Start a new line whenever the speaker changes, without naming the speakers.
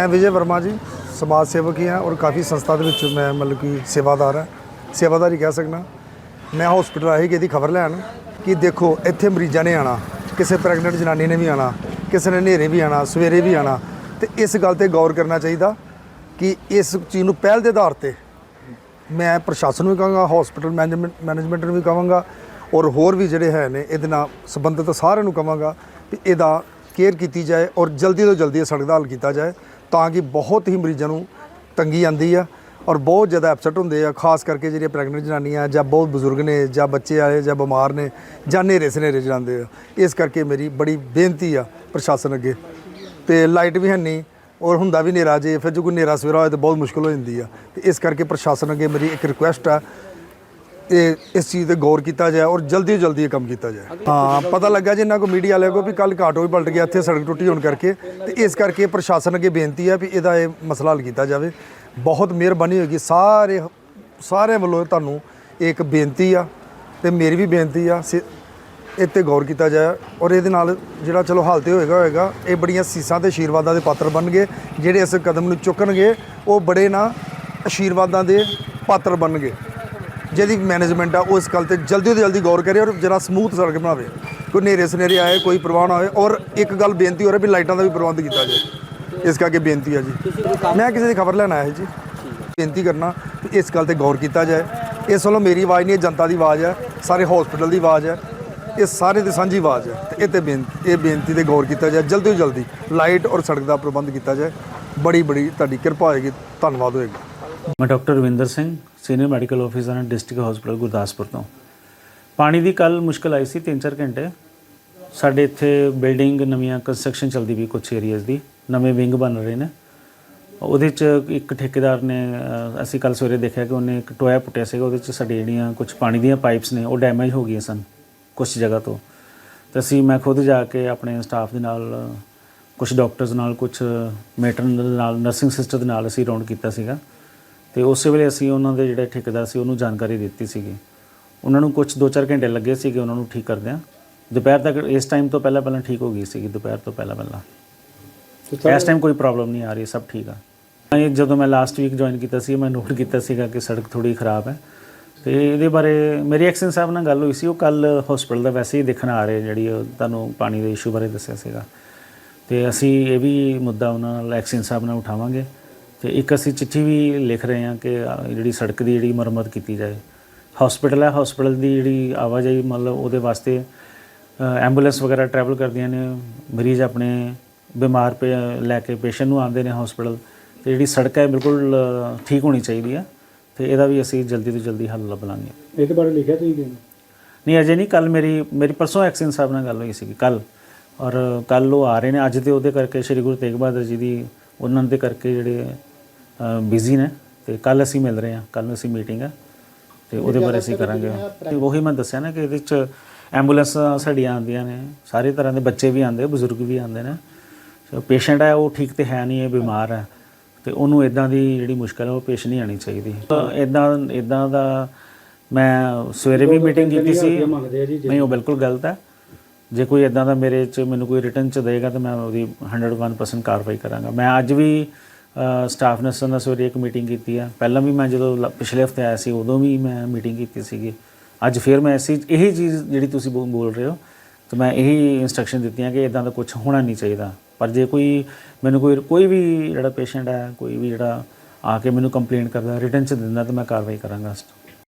ਮੈਂ ਵਿਜੇ ਵਰਮਾ ਜੀ, ਸਮਾਜ ਸੇਵਕ ਹੀ ਹਾਂ ਔਰ ਕਾਫੀ ਸੰਸਥਾ ਦੇ ਵਿੱਚ ਮੈਂ ਮਤਲਬ ਕਿ ਸੇਵਾਦਾਰ ਹਾਂ। ਸੇਵਾਦਾਰ ਹੀ ਕਹਿ ਸਕਦਾ। ਮੈਂ ਹਸਪੀਟਲ ਆਈ ਕਿ ਇਹਦੀ ਖਬਰ ਲੈਣ ਕਿ ਦੇਖੋ, ਇੱਥੇ ਮਰੀਜ਼ਾਂ ਨੇ ਆਣਾ ਕਿਸੇ ਪ੍ਰੈਗਨੈਂਟ ਜਨਾਨੀ ਨੇ ਵੀ ਆਣਾ ਕਿਸੇ ਨੇ ਹਨੇਰੇ ਵੀ ਆਣਾ ਸਵੇਰੇ ਵੀ ਆਣਾ ਤੇ ਇਸ ਗੱਲ ਤੇ ਗੌਰ ਕਰਨਾ ਚਾਹੀਦਾ ਕਿ ਇਸ ਚੀਜ਼ ਨੂੰ ਪਹਿਲ ਦੇ ਆਧਾਰ ਤੇ ਮੈਂ ਪ੍ਰਸ਼ਾਸਨ ਨੂੰ ਵੀ ਕਹਾਂਗਾ ਹਸਪੀਟਲ ਮੈਨੇਜਮੈਂਟ ਮੈਨੇਜਮੈਂਟ ਨੂੰ ਵੀ ਕਹਾਂਗਾ ਔਰ ਹੋਰ ਵੀ ਜਿਹੜੇ ਹੈ ਨੇ, ਇਹਦੇ ਨਾਲ ਸੰਬੰਧਿਤ ਸਾਰਿਆਂ ਨੂੰ ਕਹਾਂਗਾ ਕਿ ਇਹਦਾ ਕੇਅਰ ਕੀਤੀ ਜਾਏ ਔਰ ਜਲਦੀ ਤੋਂ ਜਲਦੀ ਇਹ ਸੜਕ ਦਾ ਹੱਲ ਕੀਤਾ ਜਾਏ। ਤਾਂ ਕਿ ਬਹੁਤ ਹੀ ਮਰੀਜ਼ਾਂ ਨੂੰ ਤੰਗੀ ਆਂਦੀ ਆ ਔਰ ਬਹੁਤ ਜ਼ਿਆਦਾ ਐਪਸੈਟ ਹੁੰਦੇ ਆ, ਖਾਸ ਕਰਕੇ ਜਿਹੜੀਆਂ ਪ੍ਰੈਗਨੈਂਟ ਜਨਾਨੀਆਂ ਜਾਂ ਬਹੁਤ ਬਜ਼ੁਰਗ ਨੇ ਜਾਂ ਬੱਚੇ ਵਾਲੇ ਜਾਂ ਬਿਮਾਰ ਨੇ ਜਾਂ ਨੇਰੇ ਸਨੇਰੇ ਜਾਂਦੇ ਆ। ਇਸ ਕਰਕੇ ਮੇਰੀ ਬੜੀ ਬੇਨਤੀ ਆ ਪ੍ਰਸ਼ਾਸਨ ਅੱਗੇ। ਤੇ ਲਾਈਟ ਵੀ ਹੈ ਨਹੀਂ ਔਰ ਹੁੰਦਾ ਵੀ ਹਨੇਰਾ ਜੇ, ਫਿਰ ਜੇ ਕੋਈ ਹਨੇਰਾ ਸਵੇਰਾ ਹੋਏ ਤਾਂ ਬਹੁਤ ਮੁਸ਼ਕਲ ਹੋ ਜਾਂਦੀ ਆ। ਤੇ ਇਸ ਕਰਕੇ ਪ੍ਰਸ਼ਾਸਨ ਅੱਗੇ ਮੇਰੀ ਇੱਕ ਰਿਕੁਐਸਟ ਆ ਇਹ ਇਸ ਚੀਜ਼ ਤੇ ਗੌਰ ਕੀਤਾ ਜਾਏ ਔਰ ਜਲਦੀ ਤੋਂ ਜਲਦੀ ਇਹ ਕੰਮ ਕੀਤਾ ਜਾਏ। ਹਾਂ ਪਤਾ ਲੱਗਾ ਜਿੰਨਾ ਕੋ ਮੀਡੀਆ ਵਾਲਿਆਂ ਕੋ ਵੀ ਕੱਲ ਘਾਟੋ ਵੀ ਪਲਟ ਗਿਆ ਇੱਥੇ ਸੜਕ ਟੁੱਟੀ ਹੋਣ ਕਰਕੇ। ਤੇ ਇਸ ਕਰਕੇ ਪ੍ਰਸ਼ਾਸਨ ਅੱਗੇ ਬੇਨਤੀ ਹੈ ਵੀ ਇਹਦਾ ਇਹ ਮਸਲਾ ਹੱਲ ਕੀਤਾ ਜਾਵੇ। ਬਹੁਤ ਮਿਹਰਬਾਨੀ ਹੋਏਗੀ। ਸਾਰੇ ਸਾਰਿਆਂ ਵੱਲੋਂ ਤੁਹਾਨੂੰ ਇੱਕ ਬੇਨਤੀ ਆ ਤੇ ਮੇਰੀ ਵੀ ਬੇਨਤੀ ਆ 'ਤੇ ਗੌਰ ਕੀਤਾ ਜਾਏ ਔਰ ਇਹਦੇ ਨਾਲ ਜਿਹੜਾ ਚਲੋ ਹਾਲ ਤੇ ਹੋਏਗਾ ਹੋਏਗਾ ਇਹ ਬੜੀਆਂ ਸੀਸਾਂ ਤੇ ਆਸ਼ੀਰਵਾਦਾਂ ਦੇ ਪਾਤਰ ਬਣਨਗੇ। ਜਿਹੜੇ ਇਸ ਕਦਮ ਨੂੰ ਚੁੱਕਣਗੇ ਉਹ ਬੜੇ ਨਾ ਆਸ਼ੀਰਵਾਦਾਂ ਦੇ ਪਾਤਰ ਬਣਨਗੇ। ਜਿਹਦੀ ਮੈਨੇਜਮੈਂਟ ਆ, ਉਹ ਇਸ ਗੱਲ ਤੇ ਜਲਦੀ ਤੋਂ ਜਲਦੀ ਗੌਰ ਕਰੇ ਔਰ ਜਰਾ ਸਮੂਥ ਸੜਕ ਬਣਾਵੇ। ਕੋਈ ਨੇਰੇ ਸਨੇਰੇ ਆਏ, ਕੋਈ ਪ੍ਰਵਾਹ ਨਾ ਹੋਵੇ ਔਰ ਇੱਕ ਗੱਲ ਬੇਨਤੀ ਹੋ ਰਹੀ ਵੀ ਲਾਈਟਾਂ ਦਾ ਵੀ ਪ੍ਰਬੰਧ ਕੀਤਾ ਜਾਏ। ਇਸ ਕਰਕੇ ਬੇਨਤੀ ਆ ਜੀ। ਮੈਂ ਕਿਸੇ ਦੀ ਖਬਰ ਲੈਣ ਆਇਆ ਜੀ। ਬੇਨਤੀ ਕਰਨਾ ਕਿ ਇਸ ਗੱਲ ਤੇ ਗੌਰ ਕੀਤਾ ਜਾਏ। ਇਸ ਵੱਲੋਂ ਮੇਰੀ ਆਵਾਜ਼ ਨਹੀਂ ਇਹ ਜਨਤਾ ਦੀ ਆਵਾਜ਼ ਹੈ, ਸਾਰੇ ਹਸਪੀਟਲ ਦੀ ਆਵਾਜ਼ ਹੈ, ਇਹ ਸਾਰੇ ਦੀ ਸਾਂਝੀ ਆਵਾਜ਼ ਹੈ। ਤੇ ਇਹ ਤੇ ਬੇਨਤੀ, ਇਹ ਬੇਨਤੀ ਤੇ ਗੌਰ ਕੀਤਾ ਜਾਏ, ਜਲਦੀ ਤੋਂ ਜਲਦੀ ਲਾਈਟ ਔਰ ਸੜਕ ਦਾ ਪ੍ਰਬੰਧ ਕੀਤਾ ਜਾਏ। ਬੜੀ ਬੜੀ ਤੁਹਾਡੀ ਕਿਰਪਾ ਹੋਏਗੀ, ਧੰਨਵਾਦ ਹੋਏਗਾ।
ਮੈਂ doctor Ravinder Singh senior medical officer ਹਾਂ ਡਿਸਟ੍ਰਿਕਟ ਹਸਪੀਟਲ ਗੁਰਦਾਸਪੁਰ ਤੋਂ। ਪਾਣੀ ਦੀ ਕੱਲ ਮੁਸ਼ਕਲ ਆਈ ਸੀ 3-4 ਘੰਟੇ। ਸਾਡੇ ਇੱਥੇ ਬਿਲਡਿੰਗ ਨਵੀਆਂ ਕੰਸਟਰਕਸ਼ਨ ਚੱਲਦੀ ਵੀ ਕੁਝ ਏਰੀਆਜ਼ ਦੀ ਨਵੇਂ ਵਿੰਗ ਬਣ ਰਹੇ ਨੇ। ਉਹਦੇ ਚ ਇੱਕ ਠੇਕੇਦਾਰ ਨੇ ਅ, ਅਸੀਂ ਕੱਲ ਸਵੇਰੇ ਦੇਖਿਆ ਕਿ ਉਹਨੇ ਇੱਕ ਟੋਇਆ ਪੁੱਟਿਆ ਸੀਗਾ ਉਹਦੇ ਚ ਸਾਡੇ ਜਿਹੜੀਆਂ ਕੁਝ ਪਾਣੀ ਦੀਆਂ ਪਾਈਪਸ ਨੇ ਉਹ ਡੈਮੇਜ ਹੋ ਗਈਆਂ ਸਨ ਕੁਝ ਜਗ੍ਹਾ ਤੋਂ। ਤੇ ਅਸੀਂ ਮੈਂ ਖੁਦ ਜਾ ਕੇ ਆਪਣੇ ਸਟਾਫ ਦੇ ਨਾਲ ਕੁਝ ਡਾਕਟਰਸ ਨਾਲ ਕੁਝ ਮੈਟਰਨਲ ਨਾਲ ਨਰਸਿੰਗ ਸਿਸਟਰ ਦੇ ਨਾਲ ਅਸੀਂ ਰਾਉਂਡ ਕੀਤਾ ਸੀਗਾ। ਤੇ ਉਸੇ ਵੇਲੇ ਅਸੀਂ ਉਹਨਾਂ ਦੇ ਜਿਹੜੇ ਠੇਕੇਦਾਰ ਸੀ ਉਹਨੂੰ ਜਾਣਕਾਰੀ ਦਿੱਤੀ ਸੀਗੀ। ਉਹਨਾਂ ਨੂੰ ਕੁਝ 2-4 ਘੰਟੇ ਲੱਗੇ ਸੀਗੇ ਉਹਨਾਂ ਨੂੰ ਠੀਕ ਕਰਦਿਆਂ। ਦੁਪਹਿਰ ਤੱਕ ਇਸ ਟਾਈਮ ਤੋਂ ਪਹਿਲਾਂ ਪਹਿਲਾਂ ਠੀਕ ਹੋ ਗਈ ਸੀਗੀ ਦੁਪਹਿਰ ਤੋਂ ਪਹਿਲਾਂ ਪਹਿਲਾਂ। ਇਸ ਟਾਈਮ ਕੋਈ ਪ੍ਰੋਬਲਮ ਨਹੀਂ ਆ ਰਹੀ ਸਭ ਠੀਕ ਆ। ਇਹ ਜਦੋਂ ਮੈਂ ਲਾਸਟ ਵੀਕ ਜੁਆਇਨ ਕੀਤਾ ਸੀ ਮੈਂ ਨੋਟ ਕੀਤਾ ਸੀਗਾ ਕਿ ਸੜਕ ਥੋੜੀ ਖਰਾਬ ਹੈ। ਤੇ ਇਹਦੇ ਬਾਰੇ ਮੇਰੀ ਐਕਸ਼ਨ ਸਾਹਿਬ ਨਾਲ ਗੱਲ ਹੋਈ ਸੀ ਉਹ ਕੱਲ ਹਸਪੀਟਲ ਦਾ ਵੈਸੇ ਹੀ ਦੇਖਣ ਆ ਰਹੇ ਜਿਹੜੀ ਤੁਹਾਨੂੰ ਪਾਣੀ ਦੇ ਇਸ਼ੂ ਬਾਰੇ ਦੱਸਿਆ ਸੀਗਾ। ਤੇ ਅਸੀਂ ਇਹ ਵੀ ਮੁੱਦਾ ਉਹਨਾਂ ਨਾਲ ਐਕਸ਼ਨ ਸਾਹਿਬ ਨਾਲ ਉਠਾਵਾਂਗੇ। ਤੇ ਇੱਕ ਅਸੀਂ ਚਿੱਠੀ ਵੀ ਲਿਖ ਰਹੇ ਹਾਂ ਕਿ ਜਿਹੜੀ ਸੜਕ ਦੀ ਜਿਹੜੀ ਮੁਰੰਮਤ ਕੀਤੀ ਜਾਏ। ਹਸਪੀਟਲ ਹੈ ਹਸਪੀਟਲ ਦੀ ਜਿਹੜੀ ਆਵਾਜਾਈ ਮਤਲਬ ਉਹਦੇ ਵਾਸਤੇ ਐਂਬੂਲੈਂਸ ਵਗੈਰਾ ਟਰੈਵਲ ਕਰਦੀਆਂ ਨੇ ਮਰੀਜ਼ ਆਪਣੇ ਬਿਮਾਰ ਪੇ ਲੈ ਕੇ ਪੇਸ਼ੈਂਟ ਨੂੰ ਆਉਂਦੇ ਨੇ ਹਸਪੀਟਲ ਤੇ ਜਿਹੜੀ ਸੜਕ ਹੈ ਬਿਲਕੁਲ ਠੀਕ ਹੋਣੀ ਚਾਹੀਦੀ ਆ ਤੇ ਇਹਦਾ ਵੀ ਅਸੀਂ ਜਲਦੀ ਤੋਂ ਜਲਦੀ ਹੱਲ ਲੱਭ ਲਾਂਗੇ
ਇਹਦੇ ਬਾਰੇ ਲਿਖਿਆ ਤੁਸੀਂ ਕਿਉਂ
ਨਹੀਂ? ਅਜੇ ਨਹੀਂ ਕੱਲ ਮੇਰੀ ਮੇਰੀ ਪਰਸੋਂ ਐਕਸ਼ਨ ਸਾਹਿਬ ਨਾਲ ਗੱਲ ਹੋਈ ਸੀ ਕੱਲ ਔਰ ਕੱਲ ਉਹ ਆ ਰਹੇ ਨੇ ਅੱਜ ਤੇ ਉਹਦੇ ਕਰਕੇ ਸ੍ਰੀ ਗੁਰੂ ਤੇਗ ਬਹਾਦਰ ਜੀ ਦੀ ਉਹਨਾਂ ਦੇ ਕਰਕੇ ਜਿਹੜੇ ਬਿਜ਼ੀ ਨੇ ਤੇ ਕੱਲ ਅਸੀਂ ਮਿਲ ਰਹੇ ਹਾਂ ਕੱਲ ਅਸੀਂ ਮੀਟਿੰਗ ਹੈ ਤੇ ਉਹਦੇ ਬਾਰੇ ਅਸੀਂ ਕਰਾਂਗੇ। ਤੇ ਉਹੀ ਮੈਂ ਦੱਸਿਆ ਨਾ ਕਿ ਇਹਦੇ ਚ ਐਂਬੂਲੈਂਸ ਸਾਡੀਆਂ ਆਉਂਦੀਆਂ ਨੇ ਸਾਰੇ ਤਰ੍ਹਾਂ ਦੇ ਬੱਚੇ ਵੀ ਆਉਂਦੇ ਬਜ਼ੁਰਗ ਵੀ ਆਉਂਦੇ ਨੇ। ਸੋ ਪੇਸ਼ੈਂਟ ਹੈ ਉਹ ਠੀਕ ਤੇ ਹੈ ਨਹੀਂ ਇਹ ਬਿਮਾਰ ਹੈ। ਤੇ ਉਹਨੂੰ ਇਦਾਂ ਦੀ ਜਿਹੜੀ ਮੁਸ਼ਕਲ ਹੈ ਉਹ ਪੇਸ਼ ਨਹੀਂ ਆਣੀ ਚਾਹੀਦੀ। ਇਦਾਂ ਇਦਾਂ ਦਾ ਮੈਂ ਸਵੇਰੇ ਵੀ ਮੀਟਿੰਗ ਕੀਤੀ ਸੀ।
ਆ
ਨਹੀਂ ਉਹ ਬਿਲਕੁਲ ਗਲਤ ਹੈ। ਜੇ ਕੋਈ ਇਦਾਂ ਦਾ ਮੇਰੇ ਚ ਮੈਨੂੰ ਕੋਈ ਰਿਟਰਨ ਚ ਦੇਗਾ ਤਾਂ ਮੈਂ ਉਹਦੀ 101% ਕਾਰਵਾਈ ਕਰਾਂਗਾ। ਮੈਂ ਅੱਜ ਵੀ ਸਟਾਫ ਨਰਸਾਂ ਨਾਲ ਸਵੇਰੇ ਇੱਕ ਮੀਟਿੰਗ ਕੀਤੀ ਆ। ਪਹਿਲਾਂ ਵੀ ਮੈਂ ਜਦੋਂ ਲ- ਪਿਛਲੇ ਹਫ਼ਤੇ ਆਇਆ ਸੀ, ਉਦੋਂ ਵੀ ਮੈਂ ਮੀਟਿੰਗ ਕੀਤੀ ਸੀਗੀ। ਅੱਜ ਫਿਰ ਮੈਂ ਐਸੀ ਇਹੀ ਚੀਜ਼ ਜਿਹੜੀ ਤੁਸੀਂ ਬੋ- ਬੋਲ ਰਹੇ ਹੋ, ਤੇ ਮੈਂ ਇਹੀ ਇਨਸਟਰਕਸ਼ਨ ਦਿੱਤੀਆਂ ਕਿ ਇਦਾਂ ਦਾ ਕੁਝ ਹੋਣਾ ਨਹੀਂ ਚਾਹੀਦਾ। ਪਰ ਜੇ ਕੋਈ, ਮੈਨੂੰ ਕੋਈ ਕੋਈ ਵੀ ਜਿਹੜਾ ਪੇਸ਼ੈਂਟ ਹੈ, ਕੋਈ ਵੀ ਜਿਹੜਾ ਆ ਕੇ ਮੈਨੂੰ ਕੰਪਲੇਂਟ ਕਰਦਾ ਰਿਟਰਨ ਚ ਦਿੰਦਾ, ਤਾਂ ਮੈਂ ਕਾਰਵਾਈ ਕਰਾਂਗਾ।